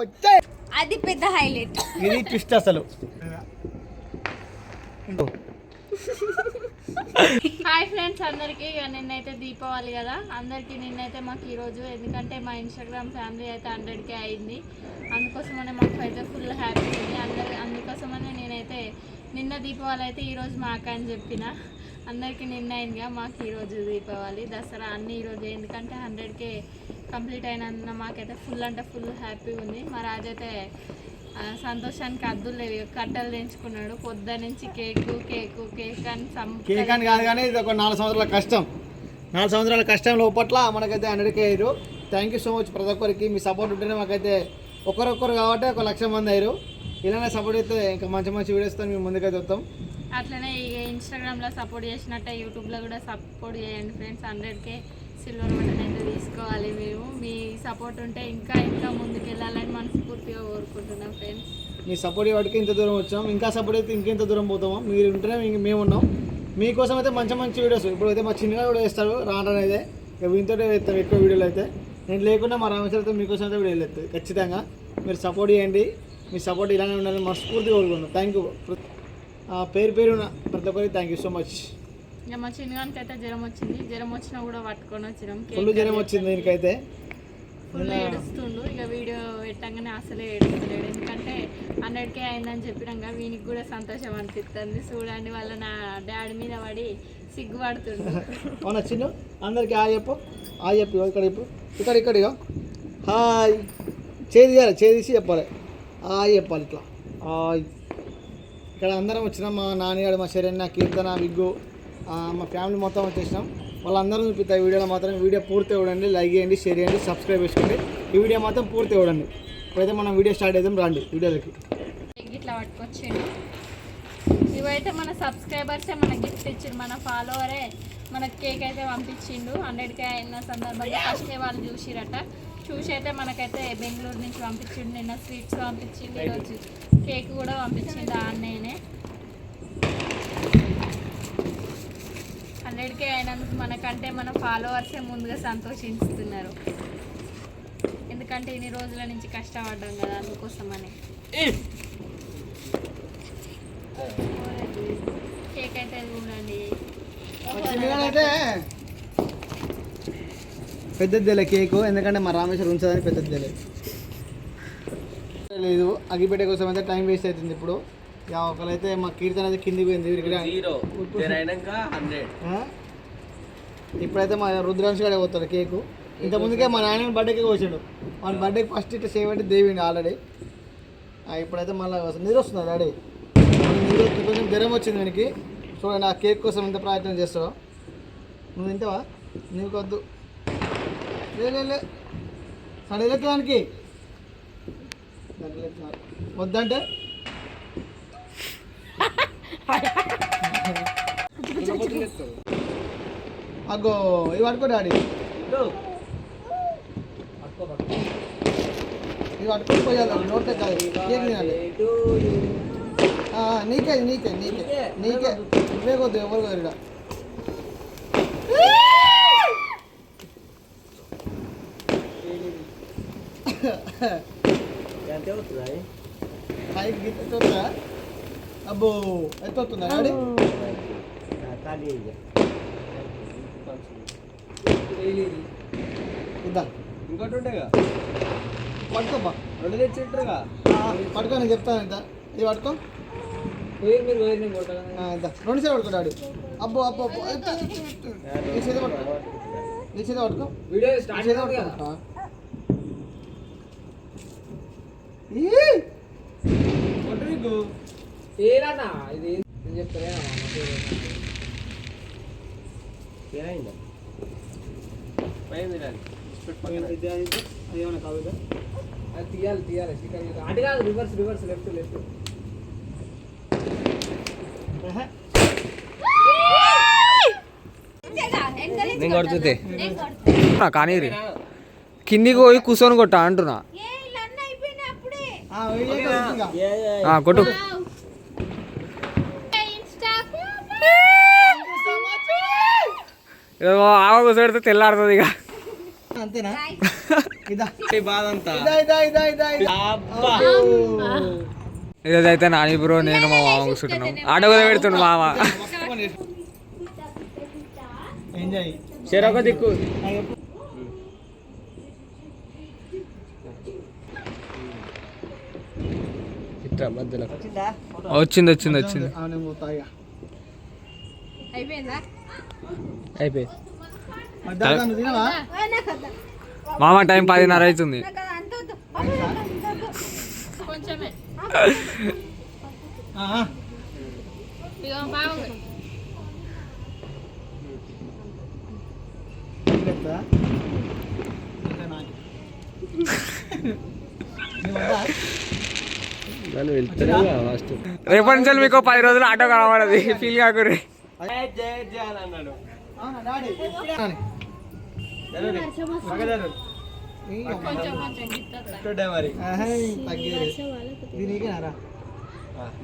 వచ్చాయి. అది పెద్ద హైలైట్. ఇది ట్విస్ట్ అసలు. హాయ్ ఫ్రెండ్స్ అందరికీ ఇక నిన్నైతే దీపావళి కదా. అందరికీ నిన్నైతే మాకు ఈరోజు ఎందుకంటే మా ఇన్స్టాగ్రామ్ ఫ్యామిలీ అయితే హండ్రెడ్కే అయింది. అందుకోసమనే మాకు అయితే ఫుల్ హ్యాపీ ఉంది. అందరి అందుకోసమనే నేనైతే నిన్న దీపావళి అయితే ఈరోజు మాకు అని చెప్పిన. అందరికీ నిన్న అయిందిగా మాకు ఈరోజు దీపావళి. దసరా అన్నీ ఈరోజు ఎందుకంటే హండ్రెడ్కే కంప్లీట్ అయినందున మాకైతే ఫుల్ అంటే ఫుల్ హ్యాపీ ఉంది. మా రాజైతే ఆ, సంతోషానికి అద్దులు లేవు కట్టెలు తెంచుకున్నాడు. పొద్దు నుంచి కేకు కేకు కేక్ అని కేక్ అని కాదు కానీ ఇది ఒక నాలుగు సంవత్సరాల కష్టం. నాలుగు సంవత్సరాల కష్టం లోపట్ల మనకైతే హండ్రెడ్కే అయ్యారు. థ్యాంక్ యూ సో మచ్ ప్రతి ఒక్కరికి. మీ సపోర్ట్ ఉంటేనే మాకైతే ఒకరొకరు కాబట్టి ఒక లక్ష మంది అయ్యారు. ఇలానే సపోర్ట్ అయితే ఇంకా మంచి మంచి వీడియోస్తో మేము ముందుకైతే వస్తాం అట్లనే ఇక ఇన్స్టాగ్రామ్లో సపోర్ట్ చేసినట్టే యూట్యూబ్లో కూడా సపోర్ట్ చేయండి ఫ్రెండ్స్ హండ్రెడ్కే సిల్వర్ బటన్ అయితే తీసుకోవాలి మేము. మీ సపోర్ట్ ఉంటే ఇంకా ఇంకా ముందుకు వెళ్ళాలని మనస్ఫూర్తిగా కోరుకుంటున్నాం ఫ్రెండ్స్. మీ సపోర్ట్ వాటికి ఇంత దూరం వచ్చాం. ఇంకా సపోర్ట్ అయితే ఇంకెంత దూరం పోతామో మీరు ఉంటేనే మేము ఉన్నాం. మీకోసం అయితే మంచి మంచి వీడియోస్. ఇప్పుడు అయితే మా చిన్నగా కూడా వేస్తారు రానైతే ఇక వీటితో వేస్తాం ఎక్కువ వీడియోలు అయితే. నేను లేకుండా మా రామేశ్వరతో మీకోసం అయితే వీడియోలు వేస్తుంది ఖచ్చితంగా. మీరు సపోర్ట్ చేయండి. మీ సపోర్ట్ ఇలానే ఉండాలని మనస్ఫూర్తిగా కోరుకున్నాం థ్యాంక్ యూ పేరు పేరున ప్రతి ఒక్కరికి థ్యాంక్ యూ సో మచ్ ఇక మా చిన్నగానికి అయితే జ్వరం వచ్చింది. జ్వరం వచ్చినా కూడా పట్టుకొని వచ్చినాం. ఫుల్ జ్వరం వచ్చింది దీనికైతే. ఫుల్ ఏడుస్తుండు. ఇక వీడియో పెట్టంగానే అసలే ఏడుస్తలేడు. ఎందుకంటే హండ్రెడ్కే అయిందని చెప్పినాక వీనికి కూడా సంతోషం అనిపిస్తుంది చూడండి వాళ్ళ నా డాడీ మీద పడి సిగ్గుపడుతుండు. అవునా చిన్న? అందరికి ఆ చెప్పు. ఆ చెప్పు. ఇక్కడ చెప్పు. ఇక్కడ ఇక్కడ ఇగో. హాయ్. చేయి తీసి చెప్పాలి. హాయ్ చెప్పాలి ఇట్లా. ఇక్కడ అందరం వచ్చినాం మా నాన్నగాడు మా శరణ్య కీర్తన విగ్గు. ఆ, మా ఫ్యామిలీ మొత్తం వచ్చేసినాం. వాళ్ళందరూ చూపిస్తాయి వీడియోలో మాత్రం వీడియో పూర్తి ఇవ్వండి లైక్ చేయండి షేర్ చేయండి సబ్స్క్రైబ్ చేసుకోండి. ఈ వీడియో మాత్రం పూర్తి ఇవ్వండి ఇప్పుడైతే మనం వీడియో స్టార్ట్ చేద్దాం రండి వీడియోలకి. ఇట్లా పట్టుకొచ్చిండు. ఇవైతే మన సబ్స్క్రైబర్సే మన గిఫ్ట్ ఇచ్చిండు మన ఫాలోవరే మనకి కేక్ అయితే పంపించిండు. హండ్రెడ్కే అయిన సందర్భంగా ఫస్ట్ వాళ్ళు చూసిరట. చూసి అయితే మనకైతే బెంగళూరు నుంచి పంపించిండు నిన్న స్వీట్స్ పంపించిండు ఈరోజు కేక్ కూడా పంపించిండు ఆ అన్నయ్యనే. హండ్రెడ్కే అయినందుకు మనకంటే మన ఫాలోవర్సే ముందుగా సంతోషిస్తున్నారు. ఎందుకంటే ఇన్ని రోజుల నుంచి కష్టపడ్డాం కదా అందుకోసమని. కేక్ అయితే చూడండి. అయితే పెద్దది తెలియదు కేకు ఎందుకంటే మా రామేశ్వరం ఉంచదని పెద్దది తెలియదు లేదు అగ్గిపెట్టే కోసం అయితే టైం వేస్ట్ అవుతుంది ఇప్పుడు. ఒకరైతే మా కీర్తన అయితే కిందికి పోయింది జీరో హండ్రెడ్? ఇప్పుడైతే మా రుద్రాంశ్ గారే పోతాడు కేకు. ఇంత ముందుకే మా నాయన బర్త్డేకి కోసాడు వాళ్ళ బర్త్డేకి ఫస్ట్ ఇట్లా చేయబట్టి దేవిండి ఆల్రెడీ ఇప్పుడైతే మళ్ళీ నిద్ర వస్తుంది డాడీ. వస్తుంది. కొంచెం జ్వరం వచ్చింది వీనికి. చూడండి ఆ కేక్ కోసం ఎంత ప్రయత్నం చేస్తావో నువ్వు తింటావా? నీకు వద్దు. లే లే లే. సడలేదు దానికి. వద్దంటే? అగ్గో ఇవి పట్టుకో డాడీ. ఇవి పట్టుకొని పోయాలి? నోటే కాదు. కేక్ తినాలి. నీకే నీకే నీకే నీకే. నువ్వే కొద్దు ఎవరు కొద్దు ఈడ. పైకి ఎత్తుతుందా అబ్బో ఎత్తుతుందా డాడీ? ఇద్దా. ఇంకోటి ఉంటాయిగా పట్టుకోబ్బా రెండు తెచ్చింటారుగా. పట్టుకో. నేను చెప్తాను ఇంత ఇది పట్టుకో రెండు చేతులు పట్టుకో డాడీ. అబ్బో అబ్బో అబ్బో. ఎంత, ఈ చేతి పట్టుకో. ఈ చేతి పట్టుకో. వీడియో ఈ స్టార్ట్ చేతి చేద్దాం. పట్టుకో. కదా ఇది నేను చెప్తానే అది తీయాలి తీయాలి. చికెన్ అటు కాదు రివర్స్ రివర్స్ లెఫ్ట్ లెఫ్ట్. ఆహా. నేను కొడుతుంది కానీ కిందికి పోయి కూర్చొని కొట్టా అంటున్నా. కొట్టు. ఆవ కూర్చోడితే తెల్లారుతుంది ఇక. అంతేనా? ఇదా. బాధ అంతా. ఇదా ఇదా ఇదా ఇదా ఇదా. అబ్బా. ఇదైతే నాని బ్రో నేను మా మామ కూర్చుంటున్నాం. ఆటో కూడా పెడుతుండు మామ. ఎంజాయ్. చెరొక దిక్కు. వచ్చింది? వచ్చింది వచ్చింది అయిపోయిందా? మామ టైం పదిన్నర అవుతుంది. రేపటి నుంచి మీకు పది రోజులు ఆటో కనబడదు. ఫీల్ కాకుర్రి.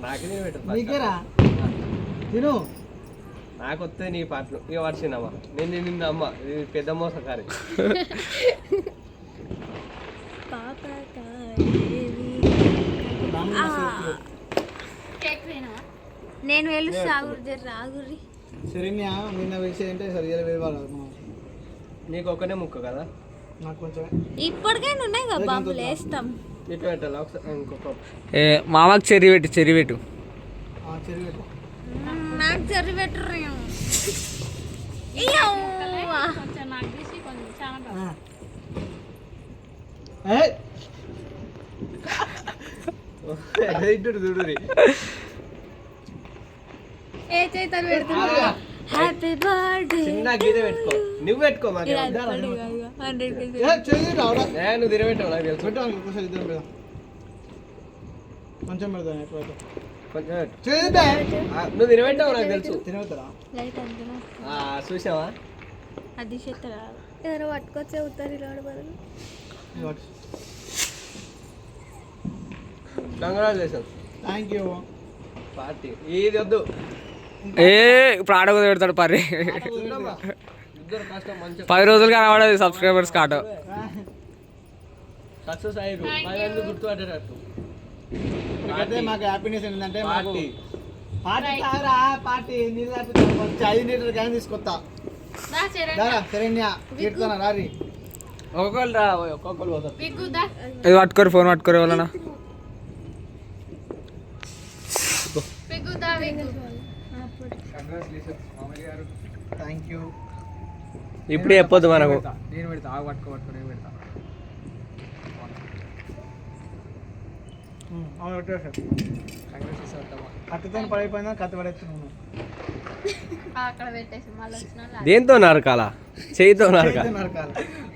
నాకే తిని. నాకు వస్తే నీ పాటలు. ఇక వర్షినమ్మా నేను నిన్న అమ్మ. ఇది పెద్ద మోసకారి. నేను వెళ్ళి సాగురు జర రాగురి శరణ్య నిన్న విషయం ఏంటంటే సరే ఇరవై వేలు వాళ్ళు మనం. నీకు ఒక్కనే ముక్క కదా? నాకు కొంచెం ఇప్పటికైనా ఉన్నాయి కదా బాంబులు వేస్తాం ఇటు పెట్టాలి? ఒకసారి ఇంకొక ఏ మామకు చెర్రి పెట్టు చెర్రి పెట్టు. చెరువు పెట్టు. నాకు జరి పెట్టరు. కొంచెం నాకు తీసి కొంచెం చాలా బాగుంది. ఆ. ఏయ్, ఇటు చూడురి ఏ చేతలు పెడుతున్నా? హ్యాపీ బర్త్డే చిన్న గీత పెట్టుకో. నువ్వు పెట్టుకో మాకు హండ్రెడ్ ఏ, చెయ్యి రావురా. ఏ, నువ్వు తినబెట్టావు నాకు తెలుసు. ఇద్దరం పెడదాం. కొంచెం ఎప్పుడైతే నువ్వు తినబెట్టావు నాకు తెలుసు. చూసావా? అది చేస్తారా? ఎవరు పట్టుకొచ్చే ఉత్తరి బదులు. Congratulation thank you party. ఇది వద్దు. ఏ ఇప్పుడు ఆటో కూడా పెడతాడు పర్రి. పది రోజులు కనబడదు సబ్స్క్రైబర్స్ సక్సెస్ అయ్యారు. గుర్తుపట్టేటట్టు ఇప్పటికైతే మాకు హ్యాపీనెస్ ఏంటంటే పార్టీ. పార్టీ పార్టీ ఐదు లీటర్ క్యాన్ తీసుకొస్తా. ఇది పట్టుకోరు ఫోన్ పట్టుకోరు బిగ్గు థ్యాంక్ యూ ఇప్పుడు చెప్పొద్దు మనకు. నేను పెడతా ఆగు పట్టుకో పట్టుకో నేను పెడతా. అవును కత్తితో కత్తి పడేస్తున్నాను వాళ్ళు దేంతో నరకాల? చేయితో నరక నరకాలి?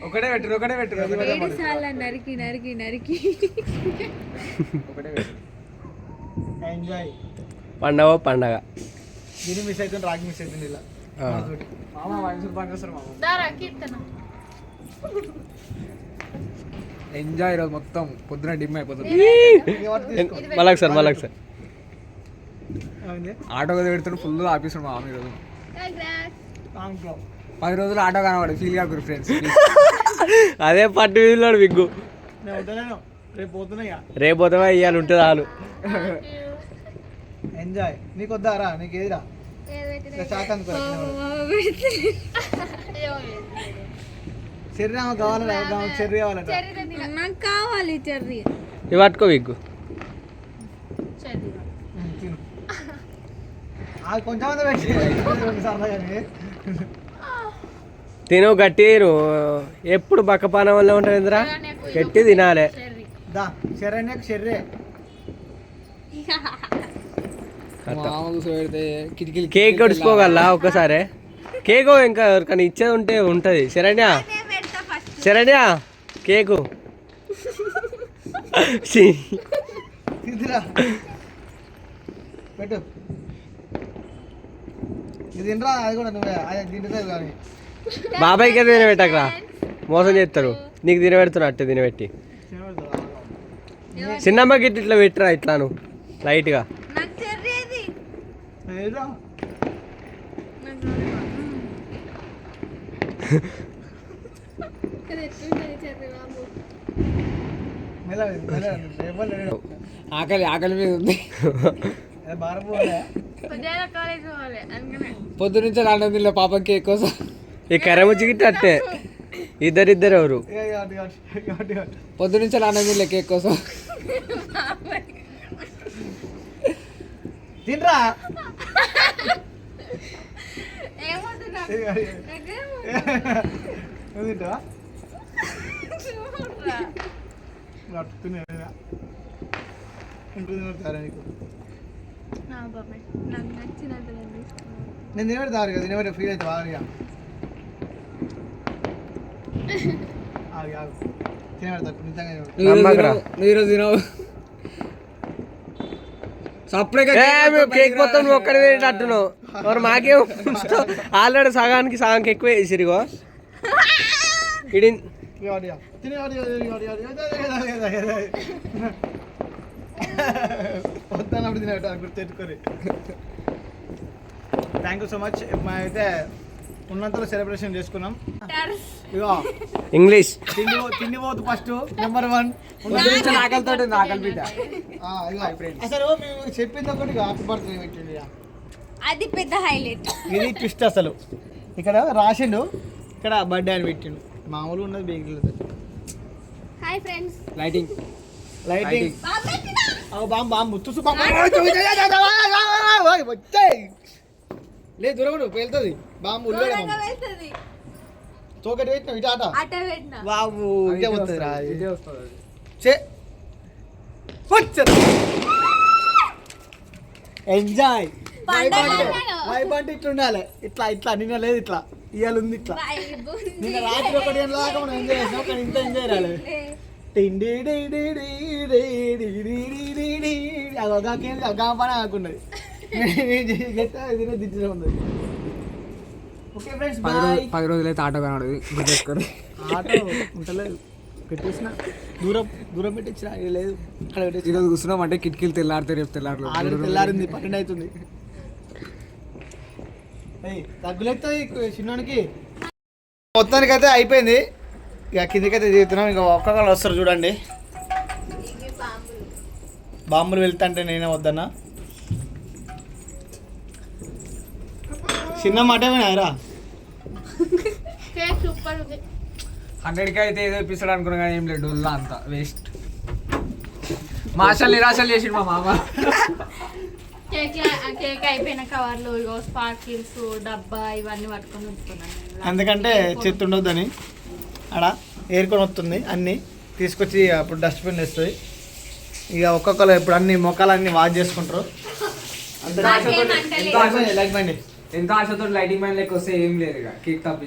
ఒకటే పెట్టరు ఒకటే పెట్టరు నరికి నరికి నరికి. ఒకటే పెట్టరు ఎంజాయ్ పండగ పండగ. దీన్ని మిస్ అవుతుంది రాగి మిస్ అవుతుంది ఇలా. మామ పని చేస్తారు మామ. దారా కీర్తన ఎంజాయ్ ఈరోజు మొత్తం. పొద్దున డిమ్ అయిపోతుంది. ఇక వాటి తీసుకో. మళ్ళీ సార్ మళ్ళీ సార్? ఆటో కదా పెడుతున్న ఫుల్ ఆపిస్తున్నాడు మామ ఈరోజు. పది రోజులు ఆటో కనబడదు ఫీల్ కాకూరు ఫ్రెండ్స్ అదే పట్టు వీధిలో విగ్గు రేపు పోతున్నా ఇక. రేపు పోతావా ఇవాళ ఉంటుంది చాలు. ఎంజాయ్ నీకు వద్దారా నీకు ఏదిరా చెర్రీ కావాలట. నాకు కావాలి చెర్రీ. ఇవి పట్టుకో విగ్గు. చరణ్ ఉమ్, తిను. ఆ కొంచెం మంది పెట్టి సరదా కానీ తిను. గట్టి తిను. ఎప్పుడు బక్కపానం వల్ల ఉంటుంది ఇంద్రా? గట్టి తినాలి. చెర్రీ. దా చెర్రే. కేక్ కొడుచుకోగలరా ఒక్కసారి? కేక్ ఇంకా ఎవరికైనా ఇచ్చేది ఉంటే ఉంటుంది. శరణ్య. శరణ్య కేకు. పెట్టు. ఇది అది కూడా నువ్వే. అది తింటుంది కానీ. బాబాయ్కి అయితే తినబెట్టకరా? మోసం చేస్తారు. నీకు తినబెడుతున్నా అట్టే తినబెట్టి? చిన్నమ్మకి ఇట్లా ఇట్లా పెట్టరా ఇట్లాను? లైట్గా. ఆకలి ఆకలి మీద ఉంది. పొద్దునుంచి పాపం కేక్ కోసం. ఈ కరమచ్చి గిట్ట అట్టే. ఇద్దరిద్దరు ఎవరు? పొద్దునుంచి రాండి కేక్ కోసం. తినరా. నేను తినబెడతారు కదా తినబెట్టే ఫీల్ అవుతావు ఆరుగా తినవు సప్లై కేక్ మొత్తం నువ్వు ఒక్కడ మరి మాకే ఆల్రెడీ సగానికి సగానికి ఎక్కువ వేసిరిగో ఇడి వద్దానప్పుడు తినేట థ్యాంక్ యూ సో మచ్ అయితే ఉన్నంతలో సెలబ్రేషన్ చేసుకున్నాం. ఇంగ్లీష్ తిండి తిండి పోదు ఫస్ట్ నెంబర్ వన్ ఆకలితో ఆకలి బిడ్డ. అసలు మేము చెప్పింది ఒకటి ఆత్మపడుతుంది పెట్టింది. అది పెద్ద హైలైట్ ఇది ట్విస్ట్ అసలు ఇక్కడ రాసిండు ఇక్కడ బర్త్డే అని పెట్టిండు మామూలుగా ఉన్నది బేకరీలో hi friends lighting lighting bomb bomb Tusu వచ్చాయి లేదు దూరం పేలుతుంది బాంబు. వెళ్తుంది తోకటి పెట్టిన ఇటు ఆట బాబు ఇదే వస్తుంది రా ఇదే వస్తుంది చే ఎంజాయ్ వైబ్ అంటే ఇట్లా ఉండాలి ఇట్లా ఇట్లా నిన్న లేదు ఇట్లా ఇవాళ ఉంది ఇట్లా నిన్న రాత్రి ఒకటి లాగా మనం ఎంజాయ్ చేసాం కానీ ఇంత ఎంజాయ్ రాలేదు అగొకేం అగాపని ఆకున్నది దించడం ఉన్నది ఓకే పది రోజులైతే ఆటో కానీ గుర్తెట్టుకొని ఆటో ఉంటలేదు పెట్టేసిన దూరం దూరం పెట్టించిన లేదు అక్కడ ఈరోజు కూర్చున్నాం అంటే కిటికీలు తెల్లారితే రేపు తెల్లారు తెల్లారింది పన్నెండు అవుతుంది చిన్నోనికి. మొత్తానికి అయితే అయిపోయింది. ఇక కిందకైతే దిగుతున్నాం. ఇక ఒక్కొక్కరు వస్తారు చూడండి. బాంబులు వెళ్తాంటే నేనే వద్దన్నా. చిన్న మాట ఉంది. హండ్రెడ్కి అయితే ఏదో ఎపిసోడ్ అనుకున్నా కానీ ఏం లేదు. డొల్లా అంతా. వేస్ట్ మా ఆశలు నిరాశలు చేసిండు మా మామ. కేక్ కేక్ అయిపోయిన కవర్లు ఇగో స్పార్కిల్స్ డబ్బా ఇవన్నీ పట్టుకొని ఉంచుకున్నాను నేను. ఎందుకంటే చెత్త ఉండొద్దని ఆడ ఏరుకొని వస్తుంది అన్నీ. తీసుకొచ్చి అప్పుడు డస్ట్బిన్ వేస్తుంది. ఇక ఒక్కొక్కరు ఇప్పుడు అన్ని మొక్కలు అన్ని వాష్ చేసుకుంటారు. అంతే ఆశతో లైటింగ్ మ్యాన్ లెక్క వస్తే ఏం లేదు ఇక. కేక్ తప్పి